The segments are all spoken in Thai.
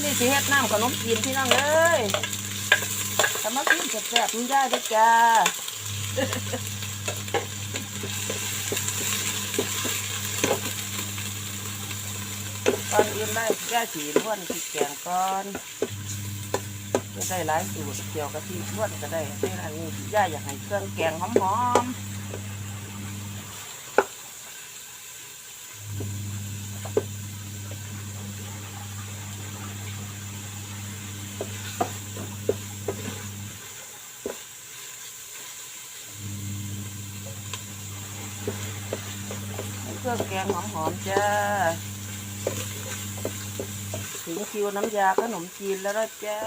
วันนี้สิเฮ็ดน้ำขนมจีนพี่น้องเอ้ยทำมากินแซ่บๆมันได้ด้วยจ้าก่อนอื่นได้ย่าสีล้วนพริกแกงก่อนจะได้หลายสูตรเกี่ยวกับที่ล้วนก็ได้ในอันนี้ย่าอยากให้เครื่องแกงหอมๆ เครื่องแกงหอมๆจ้า ถึงคิวน้ำยาขนมจีนแล้วนะจ๊ะ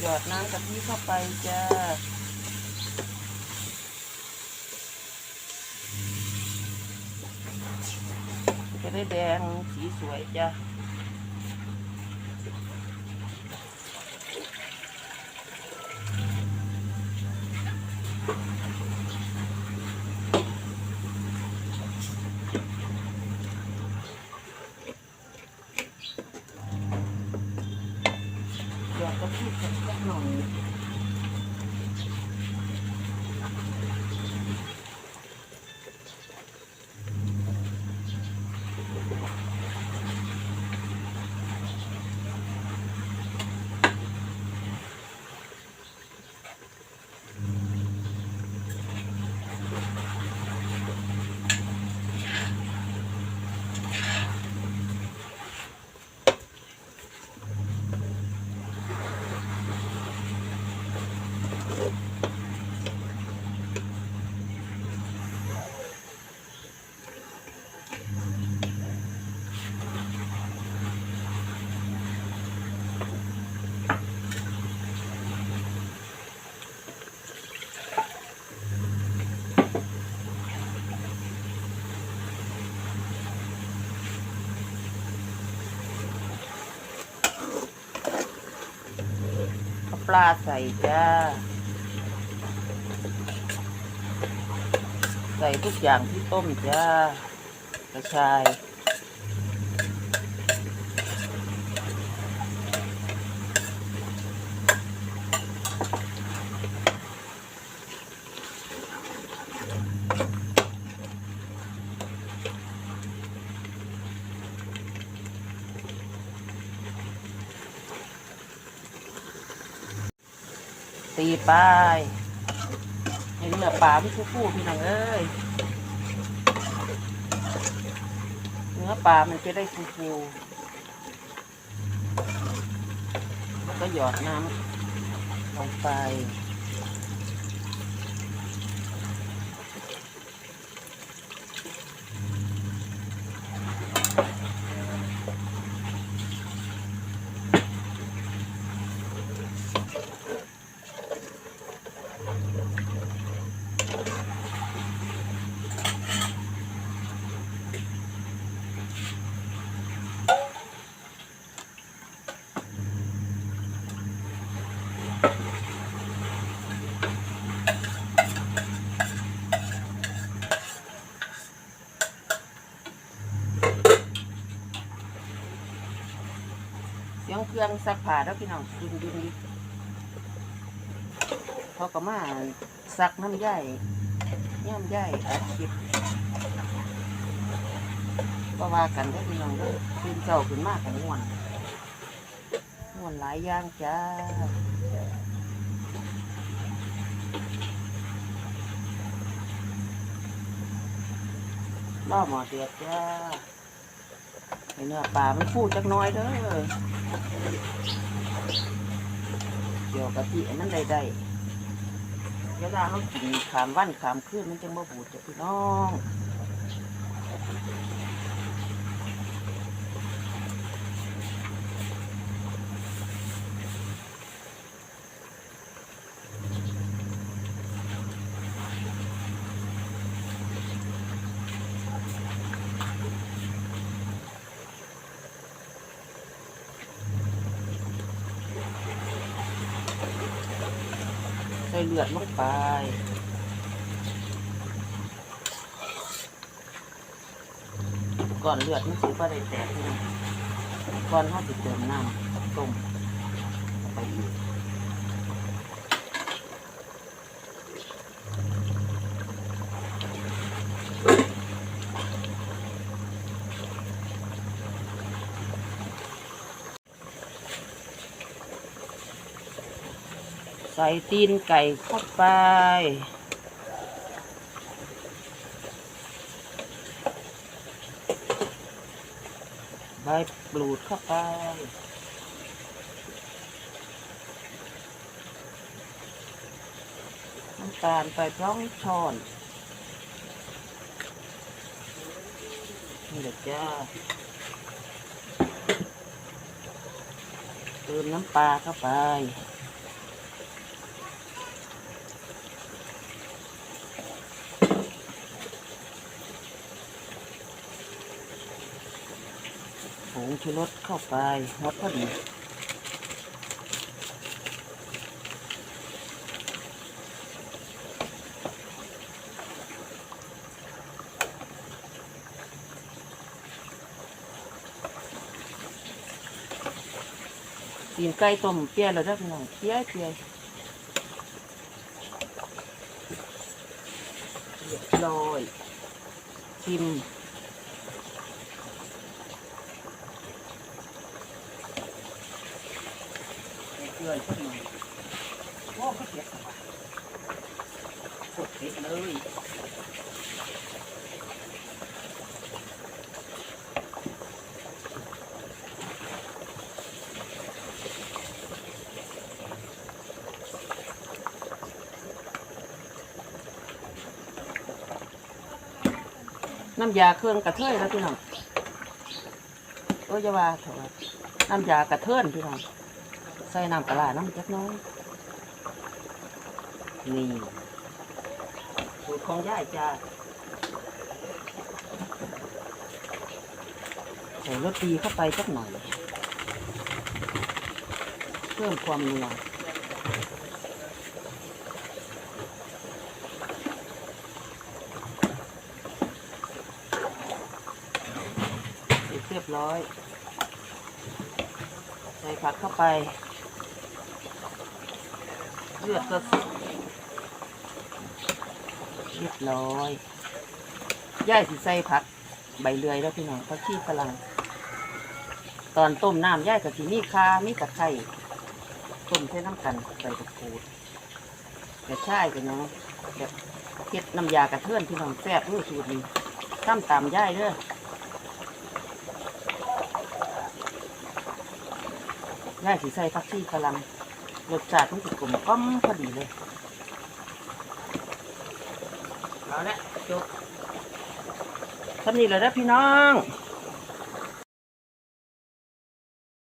หยอดน้ำกะทิเข้าไปจ้า จะได้แดงสีสวยจ้ะ ปลาใส่จ้า ใส่ทุกอย่างที่ต้มจ้ากระชาย ตีไปเห้เนื้อปลาพี่ฟู่พี่น้องเอ้ยเนื้อปลามันจะได้ฟูๆแล้วก็หยอดน้ำลงไป รื่องซักผ้าแล้วพี่น้องดุนดุนดิพอก็มาซักน้ำย่ายย่ำย่ายอัดคลิปก็ว่ากันได้พี่น้องด้อขึ้นเจ้าขึ้นมากกันม่วนม่วนหลายอย่างจ้าล่อหมอเดือดจ้า เนื้อปลามันฟูจักน้อยเด้อเกี่ยวกะทิมันได้ได้เวลาเรากินขามวันขามคืนมันจังบ่บูดจ้ะพี่น้อง เลือดลงไปก่อนเลือดมันสิบ่ได้แตกก่อนห้าสิบเติมน้ำต้มไปอีก ส่ตีนไก่เข้าไป ใบปลูดเข้าไป น้ำตาลไปพร้องช้อน นี่แหละจ้าเติมน้ำปลาเข้าไป ผงชูรสเข้าไปหมดพอดีตีนไก่ต้มเปียแล้วเด้อพี่น้องเปียเปียเรียบร้อยชิม เกลือสักหน่อยโอ้ก็เผ็ดสบายกดเผ็ดเลยน้ำยาเครื่องกระเทยแล้วพี่น้องโอ้ยว่าเถอะน้ำยากระเทินพี่น้อง ใส่น้ำปลาน้ำจักน้อย นี่สูตรของย่ายจ้าใส่รสดีเข้าไปสักหน่อย เพิ่มความนัวเสร็จเรียบร้อย ใส่ผักเข้าไป เลือดก็เรียบร้อยย่ายสิใส่ผัก ใบเลื่อยแล้วพี่น้องผักชีฝรั่งตอนต้มน้ำย่ายกับที่นี่คามีตะไคร้ต้มใส่น้ำกันใส่ตะกรูดกระชายกันเนาะแบบเฮ็ดน้ำยากระเทือนพี่น้องแซ่บด้อสูตรนี้ตั้มตามย่ายเด้อย่ายสิใส่ผักชีฝรั่ง รสชาติมันจะกลมกล่อมพอดีเลย เอาละจบทำนี้เลยนะพี่น้อง